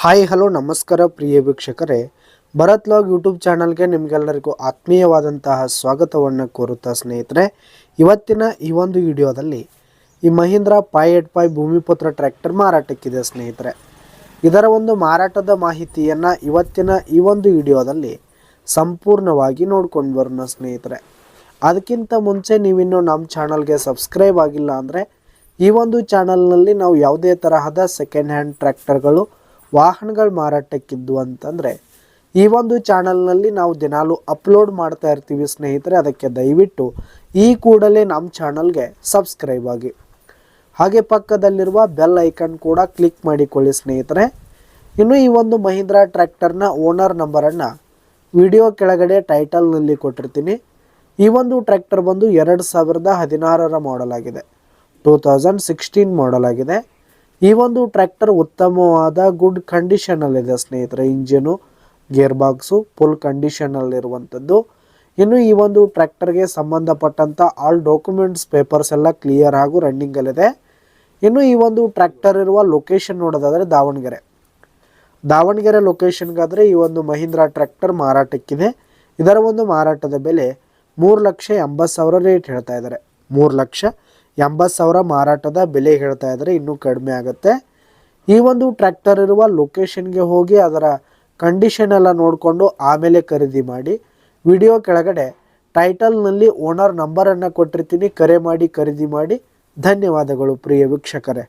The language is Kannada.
ಹಾಯ್, ಹಲೋ, ನಮಸ್ಕಾರ ಪ್ರಿಯ ವೀಕ್ಷಕರೇ. ಭರತ್ ಲಾಗ್ ಯೂಟ್ಯೂಬ್ ಚಾನಲ್ಗೆ ನಿಮಗೆಲ್ಲರಿಗೂ ಆತ್ಮೀಯವಾದಂತಹ ಸ್ವಾಗತವನ್ನು ಕೋರುತ್ತಾ ಸ್ನೇಹಿತರೆ. ಇವತ್ತಿನ ಈ ಒಂದು ವಿಡಿಯೋದಲ್ಲಿ ಈ Mahindra five eight five Bhumiputra tractor ಮಾರಾಟಕ್ಕಿದೆ ಸ್ನೇಹಿತರೆ. ಇದರ ಒಂದು ಮಾರಾಟದ ಮಾಹಿತಿಯನ್ನು ಇವತ್ತಿನ ಈ ಒಂದು ವಿಡಿಯೋದಲ್ಲಿ ಸಂಪೂರ್ಣವಾಗಿ ನೋಡ್ಕೊಂಡು ಬರೋಣ ಸ್ನೇಹಿತರೆ. ಅದಕ್ಕಿಂತ ಮುಂಚೆ ನೀವಿನ್ನೂ ನಮ್ಮ ಚಾನಲ್ಗೆ ಸಬ್ಸ್ಕ್ರೈಬ್ ಆಗಿಲ್ಲ ಅಂದರೆ ಈ ಒಂದು ಚಾನಲ್ನಲ್ಲಿ ನಾವು ಯಾವುದೇ ತರಹದ ಸೆಕೆಂಡ್ ಹ್ಯಾಂಡ್ ಟ್ರ್ಯಾಕ್ಟರ್ಗಳು ವಾಹನಗಳು ಮಾರಾಟಕ್ಕಿದ್ದು ಅಂತಂದರೆ, ಈ ಒಂದು ಚಾನಲ್ನಲ್ಲಿ ನಾವು ದಿನಾಲು ಅಪ್ಲೋಡ್ ಮಾಡ್ತಾ ಇರ್ತೀವಿ ಸ್ನೇಹಿತರೆ, ಅದಕ್ಕೆ ದಯವಿಟ್ಟು ಈ ಕೂಡಲೇ ನಮ್ಮ ಚಾನಲ್ಗೆ ಸಬ್ಸ್ಕ್ರೈಬ್ ಆಗಿ. ಹಾಗೆ ಪಕ್ಕದಲ್ಲಿರುವ ಬೆಲ್ ಐಕನ್ ಕೂಡ ಕ್ಲಿಕ್ ಮಾಡಿಕೊಳ್ಳಿ ಸ್ನೇಹಿತರೆ. ಇನ್ನು ಈ ಒಂದು ಮಹೀಂದ್ರಾ ಟ್ರ್ಯಾಕ್ಟರ್ನ ಓನರ್ ನಂಬರನ್ನು ವಿಡಿಯೋ ಕೆಳಗಡೆ ಟೈಟಲ್ನಲ್ಲಿ ಕೊಟ್ಟಿರ್ತೀನಿ. ಈ ಒಂದು ಟ್ರ್ಯಾಕ್ಟರ್ ಬಂದು ಎರಡು ಸಾವಿರದ ಹದಿನಾರರ ಮಾಡೆಲ್ ಆಗಿದೆ ಟೂ ತೌಸಂಡ್ ಸಿಕ್ಸ್ಟೀನ್ ಮಾಡೆಲ್ ಆಗಿದೆ ಈ ಒಂದು ಟ್ರ್ಯಾಕ್ಟರ್ ಉತ್ತಮವಾದ ಗುಡ್ ಕಂಡೀಷನಲ್ಲಿದೆ ಸ್ನೇಹಿತರೆ, ಇಂಜಿನು ಗೇರ್ ಬಾಕ್ಸು ಫುಲ್ ಕಂಡೀಷನಲ್ಲಿರುವಂಥದ್ದು ಇನ್ನು ಈ ಒಂದು ಟ್ರ್ಯಾಕ್ಟರ್ಗೆ ಸಂಬಂಧಪಟ್ಟಂಥ ಆಲ್ ಡಾಕ್ಯುಮೆಂಟ್ಸ್ ಪೇಪರ್ಸ್ ಎಲ್ಲ ಕ್ಲಿಯರ್ ಹಾಗೂ ರನ್ನಿಂಗಲ್ಲಿದೆ ಇನ್ನು ಈ ಒಂದು ಟ್ರ್ಯಾಕ್ಟರ್ ಇರುವ ಲೊಕೇಶನ್ ನೋಡೋದಾದರೆ ದಾವಣಗೆರೆ. ದಾವಣಗೆರೆ ಲೊಕೇಶನ್ಗಾದರೆ ಈ ಒಂದು ಮಹೀಂದ್ರಾ ಟ್ರ್ಯಾಕ್ಟರ್ ಮಾರಾಟಕ್ಕಿದೆ. ಇದರ ಒಂದು ಮಾರಾಟದ ಬೆಲೆ ಮೂರು ಲಕ್ಷ ಎಂಬತ್ತು ಸಾವಿರ ರೇಟ್ ಹೇಳ್ತಾ ಇದ್ದಾರೆ. ಮೂರು ಲಕ್ಷ ಎಂಬತ್ತು ಸಾವಿರ ಮಾರಾಟದ ಬೆಲೆ ಹೇಳ್ತಾ ಇದ್ದಾರೆ, ಇನ್ನೂ ಕಡಿಮೆ ಆಗುತ್ತೆ. ಈ ಒಂದು ಟ್ರ್ಯಾಕ್ಟರ್ ಇರುವ ಲೊಕೇಶನ್ಗೆ ಹೋಗಿ ಅದರ ಕಂಡೀಷನ್ ಎಲ್ಲ ನೋಡಿಕೊಂಡು ಆಮೇಲೆ ಖರೀದಿ ಮಾಡಿ. ವಿಡಿಯೋ ಕೆಳಗಡೆ ಟೈಟಲ್ನಲ್ಲಿ ಓನರ್ ನಂಬರನ್ನು ಕೊಟ್ಟಿರ್ತೀನಿ, ಕರೆ ಮಾಡಿ, ಖರೀದಿ ಮಾಡಿ. ಧನ್ಯವಾದಗಳು ಪ್ರಿಯ ವೀಕ್ಷಕರೇ.